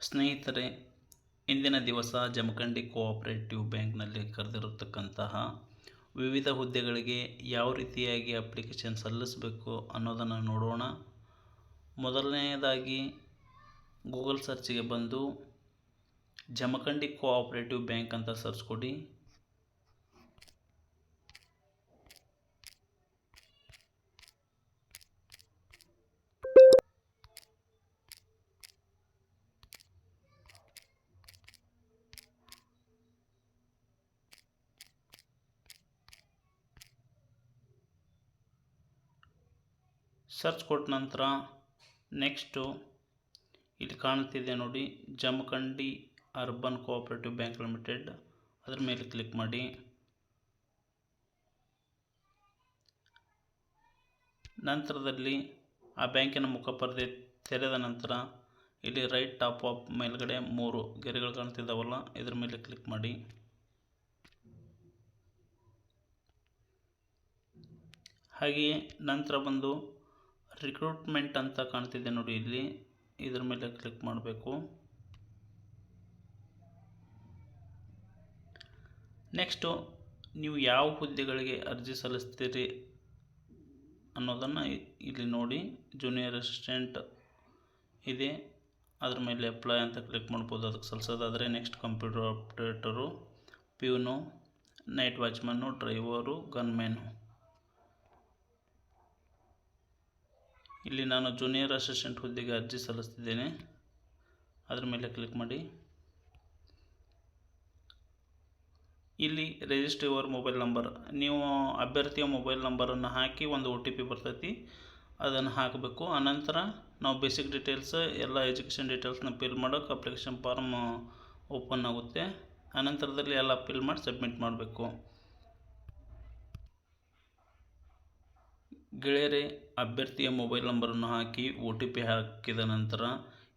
ಸ್ನೇಹಿತರೆ, ಇಂದಿನ ದಿವಸ ಜಮಖಂಡಿ ಕೋಆಪರೇಟಿವ್ ಬ್ಯಾಂಕ್ನಲ್ಲಿ ಕರೆದಿರತಕ್ಕಂತಹ ವಿವಿಧ ಹುದ್ದೆಗಳಿಗೆ ಯಾವ ರೀತಿಯಾಗಿ ಅಪ್ಲಿಕೇಶನ್ ಸಲ್ಲಿಸಬೇಕು ಅನ್ನೋದನ್ನು ನೋಡೋಣ. ಮೊದಲನೆಯದಾಗಿ ಗೂಗಲ್ ಸರ್ಚಿಗೆ ಬಂದು ಜಮಖಂಡಿ ಕೋಆಪರೇಟಿವ್ ಬ್ಯಾಂಕ್ ಅಂತ ಸರ್ಚ್ ಕೊಡಿ. ಸರ್ಚ್ ಕೊಟ್ಟ ನಂತರ ನೆಕ್ಸ್ಟು ಇಲ್ಲಿ ಕಾಣ್ತಿದೆ ನೋಡಿ Jamkhandi urban cooperative bank limited ಅದ್ರ ಮೇಲೆ ಕ್ಲಿಕ್ ಮಾಡಿ. ನಂತರದಲ್ಲಿ ಆ ಬ್ಯಾಂಕಿನ ಮುಖಪರದೆ ತೆರೆದ ನಂತರ ಇಲ್ಲಿ ರೈಟ್ ಟಾಪ್ ಆಫ್ ಮೇಲ್ಗಡೆ ಮೂರು ಗೆರೆಗಳು ಕಾಣ್ತಿದ್ದಾವಲ್ಲ ಇದ್ರ ಮೇಲೆ ಕ್ಲಿಕ್ ಮಾಡಿ. ಹಾಗೆಯೇ ನಂತರ ಬಂದು ರಿಕ್ರೂಟ್ಮೆಂಟ್ ಅಂತ ಕಾಣ್ತಿದೆ ನೋಡಿ ಇಲ್ಲಿ. ಇದ್ರ ಮೇಲೆ ಕ್ಲಿಕ್ ಮಾಡಬೇಕು. ನೆಕ್ಸ್ಟು ನೀವು ಯಾವ ಹುದ್ದೆಗಳಿಗೆ ಅರ್ಜಿ ಸಲ್ಲಿಸ್ತೀರಿ ಅನ್ನೋದನ್ನು ಇಲ್ಲಿ ನೋಡಿ. ಜೂನಿಯರ್ ಅಸಿಸ್ಟೆಂಟ್ ಇದೆ. ಅದ್ರ ಮೇಲೆ ಅಪ್ಲೈ ಅಂತ ಕ್ಲಿಕ್ ಮಾಡ್ಬೋದು. ಅದಕ್ಕೆ ಸಲ್ಲಿಸೋದಾದರೆ next computer operator peon night watchman driver gunman ಇಲ್ಲಿ ನಾನು ಜೂನಿಯರ್ ಅಸಿಸ್ಟೆಂಟ್ ಹುದ್ದೆಗೆ ಅರ್ಜಿ ಸಲ್ಲಿಸ್ತಿದ್ದೇನೆ. ಅದರ ಮೇಲೆ ಕ್ಲಿಕ್ ಮಾಡಿ. ಇಲ್ಲಿ ರಿಜಿಸ್ಟರ್ ಯುವರ್ ಮೊಬೈಲ್ ನಂಬರ್ ನೀವು ಅಭ್ಯರ್ಥಿಯ ಮೊಬೈಲ್ ನಂಬರನ್ನು ಹಾಕಿ ಒಂದು ಒ ಟಿ ಪಿ ಬರ್ತೈತಿ, ಅದನ್ನು ಹಾಕಬೇಕು. ಆನಂತರ ನಾವು ಬೇಸಿಕ್ ಡೀಟೇಲ್ಸ್ ಎಲ್ಲ ಎಜುಕೇಷನ್ ಡೀಟೇಲ್ಸ್ನ ಫಿಲ್ ಮಾಡೋಕ್ಕೆ ಅಪ್ಲಿಕೇಶನ್ ಫಾರ್ಮ್ ಓಪನ್ ಆಗುತ್ತೆ. ಅನಂತರದಲ್ಲಿ ಎಲ್ಲ ಫಿಲ್ ಮಾಡಿ ಸಬ್ಮಿಟ್ ಮಾಡಬೇಕು. ಗೆಳೆಯರೇ, ಅಭ್ಯರ್ಥಿಯ ಮೊಬೈಲ್ ನಂಬರನ್ನು ಹಾಕಿ ಒ ಟಿ ಪಿ ಹಾಕಿದ ನಂತರ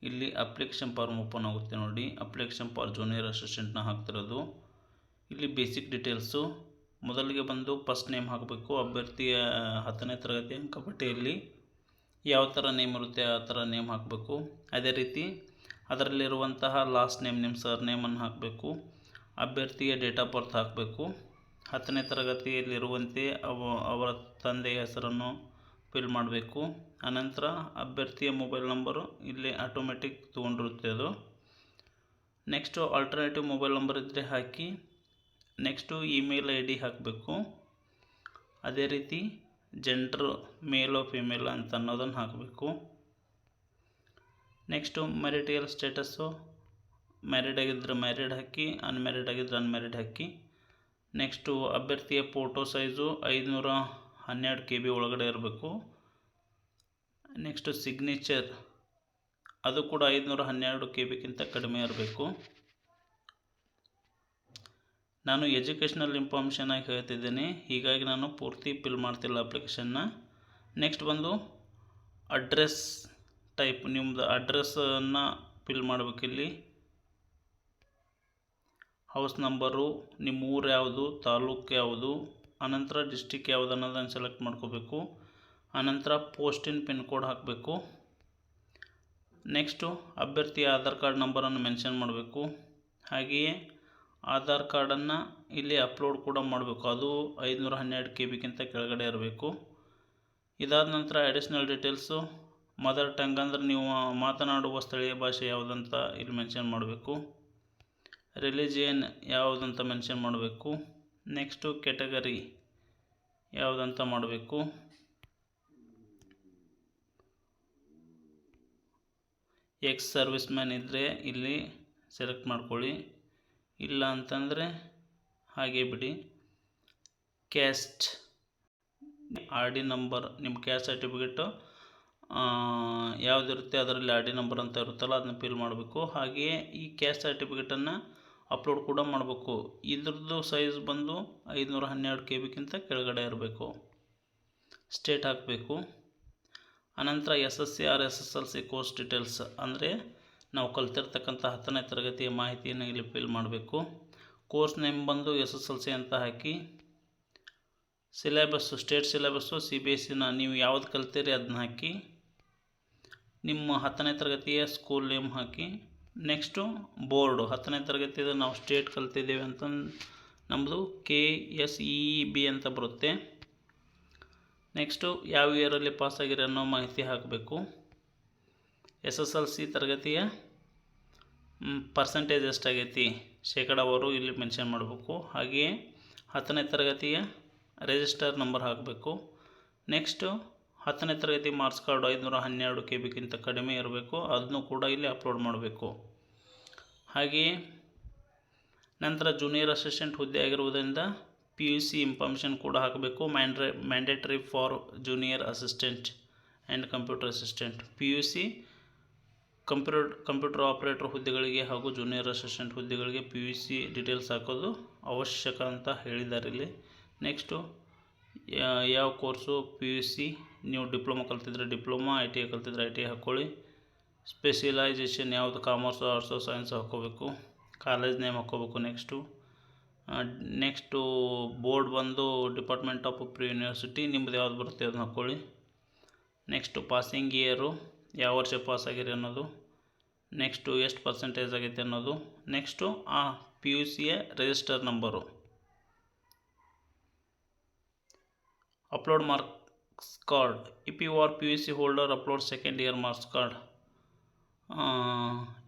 ಇಲ್ಲಿ ಅಪ್ಲಿಕೇಶನ್ ಫಾರ್ಮ್ ಓಪನ್ ಆಗುತ್ತೆ ನೋಡಿ. ಅಪ್ಲಿಕೇಶನ್ ಫಾರ್ ಜೂನಿಯರ್ ಅಸಿಸ್ಟೆಂಟ್ನ ಹಾಕ್ತಿರೋದು. ಇಲ್ಲಿ ಬೇಸಿಕ್ ಡೀಟೇಲ್ಸು. ಮೊದಲಿಗೆ ಬಂದು ಫಸ್ಟ್ ನೇಮ್ ಹಾಕಬೇಕು. ಅಭ್ಯರ್ಥಿಯ ಹತ್ತನೇ ತರಗತಿ ಅಂಕಪಟ್ಟಿಯಲ್ಲಿ ಯಾವ ಥರ ನೇಮ್ ಇರುತ್ತೆ ಆ ಥರ ನೇಮ್ ಹಾಕಬೇಕು. ಅದೇ ರೀತಿ ಅದರಲ್ಲಿರುವಂತಹ ಲಾಸ್ಟ್ ನೇಮ್ ನಿಮ್ಮ ಸರ್ ನೇಮನ್ನು ಹಾಕಬೇಕು. ಅಭ್ಯರ್ಥಿಯ ಡೇಟ್ ಆಫ್ ಬರ್ತ್ ಹಾಕಬೇಕು. ಹತ್ತನೇ ತರಗತಿಯಲ್ಲಿರುವಂತೆ ಅವ, ಅವರ ತಂದೆಯ ಹೆಸರನ್ನು ಫಿಲ್ ಮಾಡಬೇಕು. ಅನಂತರ ಅಭ್ಯರ್ಥಿಯ ಮೊಬೈಲ್ ನಂಬರು ಇಲ್ಲಿ ಆಟೋಮೆಟಿಕ್ ತೊಗೊಂಡಿರುತ್ತೆ ಅದು. ನೆಕ್ಸ್ಟು ಆಲ್ಟರ್ನೇಟಿವ್ ಮೊಬೈಲ್ ನಂಬರ್ ಇದ್ದರೆ ಹಾಕಿ, ನೆಕ್ಸ್ಟು ಇಮೇಲ್ ಐ ಡಿ ಹಾಕಬೇಕು. ಅದೇ ರೀತಿ ಜೆಂಡ್ರು ಮೇಲೋ ಫಿಮೇಲ್ ಅಂತ ಅನ್ನೋದನ್ನು ಹಾಕಬೇಕು. ನೆಕ್ಸ್ಟು ಮೆರಿಟಿಯಲ್ ಸ್ಟೇಟಸ್ಸು, ಮ್ಯಾರಿಡ್ ಆಗಿದ್ದರೆ ಮ್ಯಾರಿಡ್ ಹಾಕಿ, ಅನ್ಮ್ಯಾರಿಡ್ ಆಗಿದ್ದರೆ ಅನ್ಮ್ಯಾರಿಡ್ ಹಾಕಿ. ನೆಕ್ಸ್ಟು ಅಭ್ಯರ್ಥಿಯ ಫೋಟೋ ಸೈಜು ಐದುನೂರ ಹನ್ನೆರಡು ಕೆ ಬಿ ಒಳಗಡೆ ಇರಬೇಕು. ನೆಕ್ಸ್ಟು ಸಿಗ್ನೇಚರ್, ಅದು ಕೂಡ ಐದುನೂರ ಹನ್ನೆರಡು ಕೆ ಬಿಗಿಂತ ಕಡಿಮೆ ಇರಬೇಕು. ನಾನು ಎಜುಕೇಷ್ನಲ್ ಇನ್ಫಾರ್ಮೇಷನ್ ಆಗಿ ಹೇಳ್ತಿದ್ದೀನಿ, ಹೀಗಾಗಿ ನಾನು ಪೂರ್ತಿ ಫಿಲ್ ಮಾಡ್ತಿಲ್ಲ ಅಪ್ಲಿಕೇಶನ್ನ. ನೆಕ್ಸ್ಟ್ ಬಂದು ಅಡ್ರೆಸ್ ಟೈಪ್ ನಿಮ್ಮದು ಅಡ್ರೆಸ್ಸನ್ನು ಫಿಲ್ ಮಾಡಬೇಕಿಲ್ಲಿ. ಹೌಸ್ ನಂಬರು ನಿಮ್ಮ ಊರು ಯಾವುದು, ತಾಲೂಕು ಯಾವುದು ಆನಂತರ ಡಿಸ್ಟಿಕ್ ಯಾವುದು ಅನ್ನೋದನ್ನು ಸೆಲೆಕ್ಟ್ ಮಾಡ್ಕೋಬೇಕು. ಆನಂತರ ಪೋಸ್ಟಿನ ಪಿನ್ ಕೋಡ್ ಹಾಕಬೇಕು. ನೆಕ್ಸ್ಟು ಅಭ್ಯರ್ಥಿಯ ಆಧಾರ್ ಕಾರ್ಡ್ ನಂಬರನ್ನು ಮೆನ್ಷನ್ ಮಾಡಬೇಕು. ಹಾಗೆಯೇ ಆಧಾರ್ ಕಾರ್ಡನ್ನು ಇಲ್ಲಿ ಅಪ್ಲೋಡ್ ಕೂಡ ಮಾಡಬೇಕು. ಅದು ಐದುನೂರ ಹನ್ನೆರಡು ಕೆ ಬಿಗಿಂತ ಕೆಳಗಡೆ ಇರಬೇಕು. ಇದಾದ ನಂತರ ಅಡಿಷ್ನಲ್ ಡೀಟೇಲ್ಸು ಮದರ್ ಟಂಗ್ ಅಂದರೆ ನೀವು ಮಾತನಾಡುವ ಸ್ಥಳೀಯ ಭಾಷೆ ಯಾವುದಂತ ಇಲ್ಲಿ ಮೆನ್ಷನ್ ಮಾಡಬೇಕು. ರಿಲಿಜಿಯನ್ ಯಾವುದಂತ ಮೆನ್ಷನ್ ಮಾಡಬೇಕು? ನೆಕ್ಸ್ಟು ಕೆಟಗರಿ ಯಾವುದಂತ ಮಾಡಬೇಕು? ಎಕ್ಸ್ ಸರ್ವಿಸ್ ಮ್ಯಾನ್ ಇದ್ದರೆ ಇಲ್ಲಿ ಸೆಲೆಕ್ಟ್ ಮಾಡ್ಕೊಳ್ಳಿ. ಇಲ್ಲ ಅಂತಂದರೆ ಹಾಗೆ ಬಿಡಿ. ಕ್ಯಾಸ್ಟ್ ಆರ್ ಡಿ ನಂಬರ್, ನಿಮ್ಮ ಕ್ಯಾಸ್ಟ್ ಸರ್ಟಿಫಿಕೇಟು ಯಾವುದಿರುತ್ತೆ ಅದರಲ್ಲಿ ಆರ್ ಡಿ ನಂಬರ್ ಅಂತ ಇರುತ್ತಲ್ಲ, ಅದನ್ನ ಫಿಲ್ ಮಾಡಬೇಕು. ಹಾಗೆಯೇ ಈ ಕ್ಯಾಸ್ಟ್ ಸರ್ಟಿಫಿಕೇಟನ್ನು ಅಪ್ಲೋಡ್ ಕೂಡ ಮಾಡಬೇಕು. ಇದ್ರದ್ದು ಸೈಜ್ ಬಂದು ಐದುನೂರ ಹನ್ನೆರಡು ಕೆ ಬಿಗಿಂತ ಕೆಳಗಡೆ ಇರಬೇಕು. ಸ್ಟೇಟ್ ಹಾಕಬೇಕು. ಅನಂತರ S S C or S S L C course details ಅಂದರೆ ನಾವು ಕಲ್ತಿರ್ತಕ್ಕಂಥ ಹತ್ತನೇ ತರಗತಿಯ ಮಾಹಿತಿಯನ್ನು ಇಲ್ಲಿ ಫಿಲ್ ಮಾಡಬೇಕು. ಕೋರ್ಸ್ ನೇಮ್ ಬಂದು ಎಸ್ ಎಸ್ ಎಲ್ ಸಿ ಅಂತ ಹಾಕಿ. Syllabus state syllabus C B S ಸಿನ ನೀವು ಯಾವ್ದು ಕಲ್ತೀರಿ ಅದನ್ನ ಹಾಕಿ. ನಿಮ್ಮ ಹತ್ತನೇ ತರಗತಿಯ ಸ್ಕೂಲ್ ನೇಮ್ ಹಾಕಿ. Next board. ಹತ್ತನೇ ತರಗತಿದು ನಾವು ಸ್ಟೇಟ್ ಕಲ್ತಿದ್ದೇವೆ ಅಂತ ನಮ್ಮದು ಕೆ ಎಸ್ ಇ ಬಿ ಅಂತ ಬರುತ್ತೆ. ನೆಕ್ಸ್ಟು ಯಾವ ಇಯರಲ್ಲಿ ಪಾಸಾಗಿರೋ ಅನ್ನೋ ಮಾಹಿತಿ ಹಾಕಬೇಕು. ಎಸ್ ಎಸ್ ಎಲ್ ಸಿ ತರಗತಿಯ ಪರ್ಸೆಂಟೇಜ್ ಎಷ್ಟಾಗೈತಿ? ಶೇಕಡಾವರು ಇಲ್ಲಿ ಮೆನ್ಷನ್ ಮಾಡಬೇಕು. ಹಾಗೆಯೇ ಹತ್ತನೇ ತರಗತಿಯ ರಿಜಿಸ್ಟರ್ ನಂಬರ್ ಹಾಕಬೇಕು. ನೆಕ್ಸ್ಟು ಹತ್ತನೇ ತರಗತಿ ಮಾರ್ಕ್ಸ್ ಕಾರ್ಡ್ ಐದುನೂರ ಹನ್ನೆರಡು ಕೆ ಬಿಗಿಂತ ಕಡಿಮೆ ಇರಬೇಕು, ಅದನ್ನು ಕೂಡ ಇಲ್ಲಿ ಅಪ್ಲೋಡ್ ಮಾಡಬೇಕು. ಹಾಗೆಯೇ ನಂತರ ಜೂನಿಯರ್ ಅಸಿಸ್ಟೆಂಟ್ ಹುದ್ದೆ ಆಗಿರುವುದರಿಂದ ಪಿ ಯು ಸಿ ಇನ್ಫಾರ್ಮೇಷನ್ ಕೂಡ ಹಾಕಬೇಕು ಮ್ಯಾಂಡ್ರೆ mandatory for junior assistant and computer assistant P U C computer computer operator ಹುದ್ದೆಗಳಿಗೆ ಹಾಗೂ ಜೂನಿಯರ್ ಅಸಿಸ್ಟೆಂಟ್ ಹುದ್ದೆಗಳಿಗೆ ಪಿ ಯು ಸಿ ಡೀಟೇಲ್ಸ್ ಹಾಕೋದು ಅವಶ್ಯಕ ಅಂತ ಹೇಳಿದ್ದಾರೆ ಇಲ್ಲಿ. ನೆಕ್ಸ್ಟು ಯಾವ ಕೋರ್ಸು ಪಿ ಯು ಸಿ ನೀವು ಡಿಪ್ಲೊಮಾ ಕಲ್ತಿದ್ರೆ ಡಿಪ್ಲೊಮಾ ಐ ಟಿ ಐ ಕಲ್ತಿದ್ರೆ ಐ ಟಿ ಐ ಹಾಕ್ಕೊಳ್ಳಿ. ಸ್ಪೆಷಲೈಸೇಷನ್ ಯಾವುದು, ಕಾಮರ್ಸು, ಆರ್ಟ್ಸು, ಸೈನ್ಸ್ ಹಾಕ್ಕೋಬೇಕು. ಕಾಲೇಜ್ ನೇಮ್ ಹಾಕ್ಕೋಬೇಕು ನೆಕ್ಸ್ಟು. ನೆಕ್ಸ್ಟು ಬೋರ್ಡ್ ಬಂದು ಡಿಪಾರ್ಟ್ಮೆಂಟ್ ಆಫ್ ಪ್ರಿ ಯೂನಿವರ್ಸಿಟಿ ನಿಮ್ಮದು ಯಾವ್ದು ಬರುತ್ತೆ ಅದನ್ನ ಹಾಕ್ಕೊಳ್ಳಿ. ನೆಕ್ಸ್ಟು ಪಾಸಿಂಗ್ ಇಯರು, ಯಾವ ವರ್ಷ ಪಾಸ್ ಆಗಿರಿ ಅನ್ನೋದು. ನೆಕ್ಸ್ಟು ಎಷ್ಟು ಪರ್ಸೆಂಟೇಜ್ ಆಗೈತೆ ಅನ್ನೋದು. ನೆಕ್ಸ್ಟು ಆ ಪಿ ಯು ಸಿಯ register number upload marks card. If you are P U C holder upload second year marks card.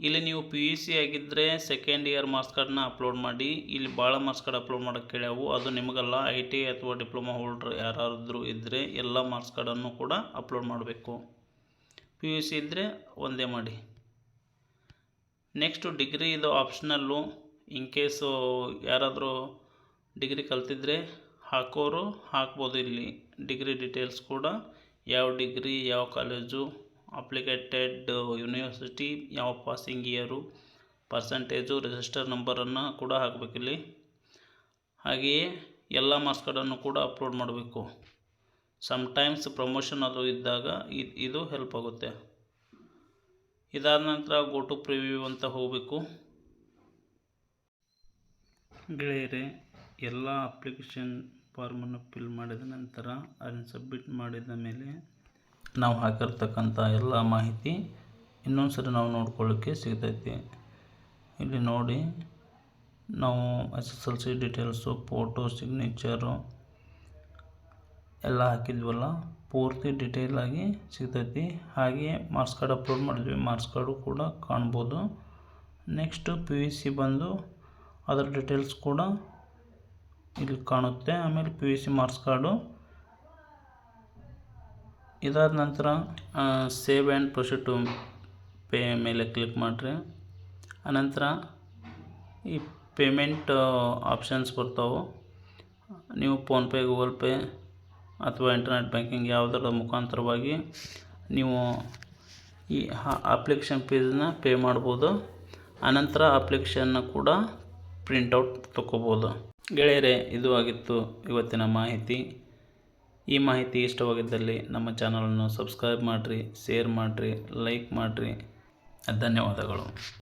ಇಲ್ಲಿ ನೀವು ಪಿ ಯು ಸಿ ಆಗಿದ್ದರೆ ಸೆಕೆಂಡ್ ಇಯರ್ ಮಾರ್ಕ್ಸ್ ಕಾರ್ಡ್ನ ಅಪ್ಲೋಡ್ ಮಾಡಿ. ಇಲ್ಲಿ ಭಾಳ ಮಾರ್ಕ್ಸ್ ಕಾರ್ಡ್ ಅಪ್ಲೋಡ್ ಮಾಡೋಕ್ಕೆ ಕೇಳ್ಯಾವು. ಅದು ನಿಮಗಲ್ಲ, ಐ ಟಿ ಅಥವಾ ಡಿಪ್ಲೊಮಾ ಹೋಲ್ಡರ್ ಯಾರಾದರೂ ಇದ್ದರೆ ಎಲ್ಲ ಮಾರ್ಕ್ಸ್ ಕಾರ್ಡನ್ನು ಕೂಡ ಅಪ್ಲೋಡ್ ಮಾಡಬೇಕು. ಪಿ ಯು ಸಿ ಇದ್ದರೆ ಒಂದೇ ಮಾಡಿ. ನೆಕ್ಸ್ಟು ಡಿಗ್ರಿ ಇದು ಆಪ್ಷನಲ್ಲು. ಇನ್ ಕೇಸು ಯಾರಾದರೂ ಡಿಗ್ರಿ ಕಲ್ತಿದ್ರೆ ಹಾಕೋರು ಹಾಕ್ಬೋದು ಇಲ್ಲಿ. ಡಿಗ್ರಿ ಡೀಟೇಲ್ಸ್ ಕೂಡ. ಯಾವ ಡಿಗ್ರಿ, ಯಾವ ಕಾಲೇಜು, ಅಪ್ಲಿಕೇಟೆಡ್ ಯೂನಿವರ್ಸಿಟಿ, ಯಾವ ಪಾಸಿಂಗ್ ಇಯರು, ಪರ್ಸಂಟೇಜು, ರಿಜಿಸ್ಟರ್ ನಂಬರನ್ನು ಕೂಡ ಹಾಕಬೇಕಿಲ್ಲಿ ಹಾಗೆಯೇ ಎಲ್ಲ ಮಾರ್ಕ್ಸ್ ಕಾರ್ಡನ್ನು ಕೂಡ ಅಪ್ಲೋಡ್ ಮಾಡಬೇಕು. ಸಮ್ಟೈಮ್ಸ್ ಪ್ರಮೋಷನ್ ಅದು ಇದ್ದಾಗ ಇದು ಹೆಲ್ಪ್ ಆಗುತ್ತೆ. ಇದಾದ ನಂತರ ಗೋ ಟು ಪ್ರಿವ್ಯೂ ಅಂತ ಹೋಗಬೇಕು. ಗೆಳೆಯರೆ ಎಲ್ಲ ಅಪ್ಲಿಕೇಶನ್ ಫಾರ್ಮನ್ನು ಫಿಲ್ ಮಾಡಿದ ನಂತರ ಅದನ್ನು ಸಬ್ಮಿಟ್ ಮಾಡಿದ ಮೇಲೆ ನಾವು ಹಾಕಿರ್ತಕ್ಕಂಥ ಎಲ್ಲ ಮಾಹಿತಿ ಇನ್ನೊಂದು ಸರಿ ನಾವು ನೋಡ್ಕೊಳ್ಳೋಕ್ಕೆ ಸಿಗ್ತೈತಿ. ಇಲ್ಲಿ ನೋಡಿ, ನಾವು S S L C details photo signature ಎಲ್ಲ ಹಾಕಿದ್ವಲ್ಲ, ಪೂರ್ತಿ ಡೀಟೇಲಾಗಿ ಸಿಗ್ತೈತಿ. ಹಾಗೆ ಮಾರ್ಕ್ಸ್ ಕಾರ್ಡ್ ಅಪ್ಲೋಡ್ ಮಾಡಿದ್ವಿ ಮಾರ್ಕ್ಸ್ ಕಾರ್ಡು ಕೂಡ ಕಾಣ್ಬೋದು. ನೆಕ್ಸ್ಟು ಪಿ ಯು ಸಿ ಬಂದು ಅದರ ಡಿಟೇಲ್ಸ್ ಕೂಡ ಇಲ್ಲಿ ಕಾಣುತ್ತೆ. ಆಮೇಲೆ P U C marks card ಇದಾದ ನಂತರ save and proceed to pay ಮೇಲೆ ಕ್ಲಿಕ್ ಮಾಡಿರಿ. ಆನಂತರ ಈ ಪೇಮೆಂಟ್ ಆಪ್ಷನ್ಸ್ ಬರ್ತಾವೆ. ನೀವು ಫೋನ್ಪೇ ಗೂಗಲ್ ಪೇ ಅಥವಾ ಇಂಟರ್ನೆಟ್ ಬ್ಯಾಂಕಿಂಗ್ ಯಾವುದರ ಮುಖಾಂತರವಾಗಿ ನೀವು ಈ ಅಪ್ಲಿಕೇಶನ್ ಫೀಸನ್ನ ಪೇ ಮಾಡ್ಬೋದು. ಆನಂತರ ಅಪ್ಲಿಕೇಶನ್ನ ಕೂಡ ಪ್ರಿಂಟೌಟ್ ತೊಗೋಬೋದು. ಗೆಳೆಯರೆ, ಇದು ಆಗಿತ್ತು ಇವತ್ತಿನ ಮಾಹಿತಿ. ಈ ಮಾಹಿತಿ ಇಷ್ಟವಾಗಿದ್ದಲ್ಲಿ ನಮ್ಮ ಚಾನಲನ್ನು ಸಬ್ಸ್ಕ್ರೈಬ್ ಮಾಡಿರಿ, ಶೇರ್ ಮಾಡಿರಿ, ಲೈಕ್ ಮಾಡಿರಿ. ಧನ್ಯವಾದಗಳು.